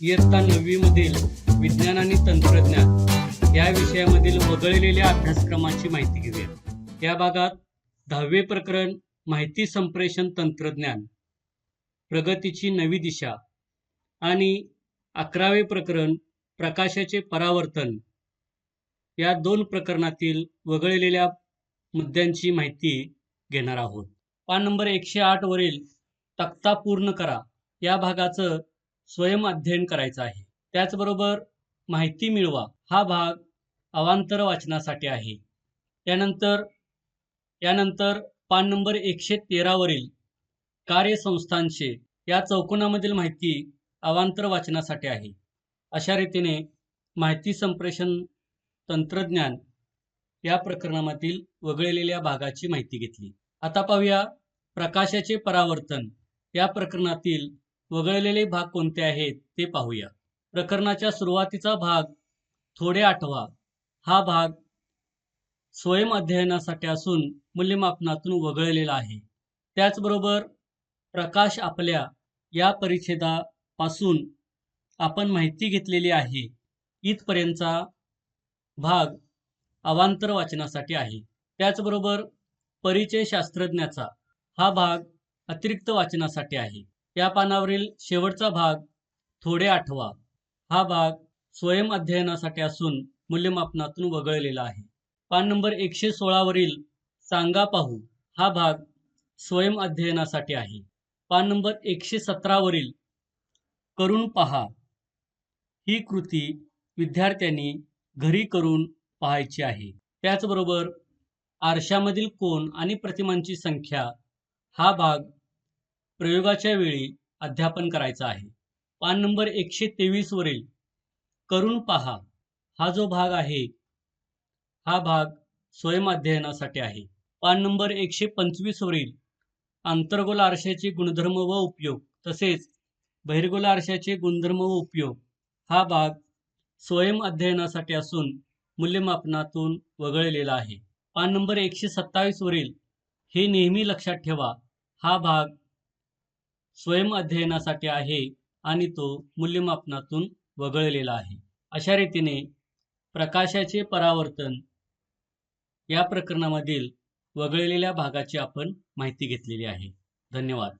इयत्ता नववी मधील विज्ञान आणि तंत्रज्ञान या विषयामधील वगळलेल्या अभ्यासक्रमाची माहिती घेऊया. या भागात दहावे प्रकरण माहिती संप्रेषण तंत्रज्ञान प्रगतीची नवी दिशा आणि अकरावे प्रकरण प्रकाशाचे परावर्तन या दोन प्रकरणातील वगळलेल्या मुद्द्यांची माहिती घेणार आहोत. पान नंबर एकशे आठ वरील तक्ता पूर्ण करा. या भागाचं स्वयं अध्ययन करायचं आहे. त्याचबरोबर माहिती मिळवा हा भाग अवांतर वाचनासाठी आहे. त्यानंतर यानंतर पान नंबर एकशे तेरावरील कार्यसंस्थांचे या चौकोनामधील माहिती अवांतर वाचनासाठी आहे. अशा रीतीने माहिती संप्रेषण तंत्रज्ञान या प्रकरणामधील वगळलेल्या भागाची माहिती घेतली. आता पाहूया प्रकाशाचे परावर्तन या प्रकरणातील वगळलेले भाग कोणते आहेत ते पाहूया. प्रकरणाच्या सुरुवातीचा भाग थोडे आठवा. हा भाग स्वयं अध्ययनासाठी असून मूल्यमापनातून वगळलेला आहे. त्याचबरोबर प्रकाश आपल्या या परिच्छेदापासून आपण माहिती घेतलेली आहे. इथपर्यंतचा भाग अवांतर वाचनासाठी आहे. त्याचबरोबर परिचय शास्त्रज्ञाचा हा भाग अतिरिक्त वाचनासाठी आहे. या पानावरील शेवटचा भाग थोडे आठवा. हा भाग स्वयं अध्ययनासाठी असून मूल्यमापनातून वगळलेला आहे. पान नंबर एकशे सोळावरील सांगा पाहू. हा भाग स्वयं अध्ययनासाठी आहे. पान नंबर एकशे सतरावरील करून पहा. ही कृती विद्यार्थ्यांनी घरी करून पाहायची आहे. त्याचबरोबर आरशामधील कोण आणि प्रतिमांची संख्या हा भाग प्रयोगाच्या वेळी अध्यापन करायचा आहे. पान नंबर एकशे तेवीस वरील करून पहा. हा जो भाग आहे हा भाग स्वयं अध्ययनासाठी आहे. पान नंबर एकशे पंचवीस वरील आंतरगोल आरशाचे गुणधर्म व उपयोग तसेच बहिर्गोल आरशाचे गुणधर्म व उपयोग हा भाग स्वयं अध्ययनासाठी असून मूल्यमापनातून वगळलेला आहे. पान नंबर एकशे सत्तावीस वरील हे नेहमी लक्षात ठेवा. हा भाग स्वयं अध्ययनासाठी आहे आणि तो मूल्यमापनातून वगळलेला आहे. अशा रीतीने प्रकाशाचे परावर्तन या प्रकरणामधील वगळलेल्या भागाची आपण माहिती घेतलेली आहे. धन्यवाद.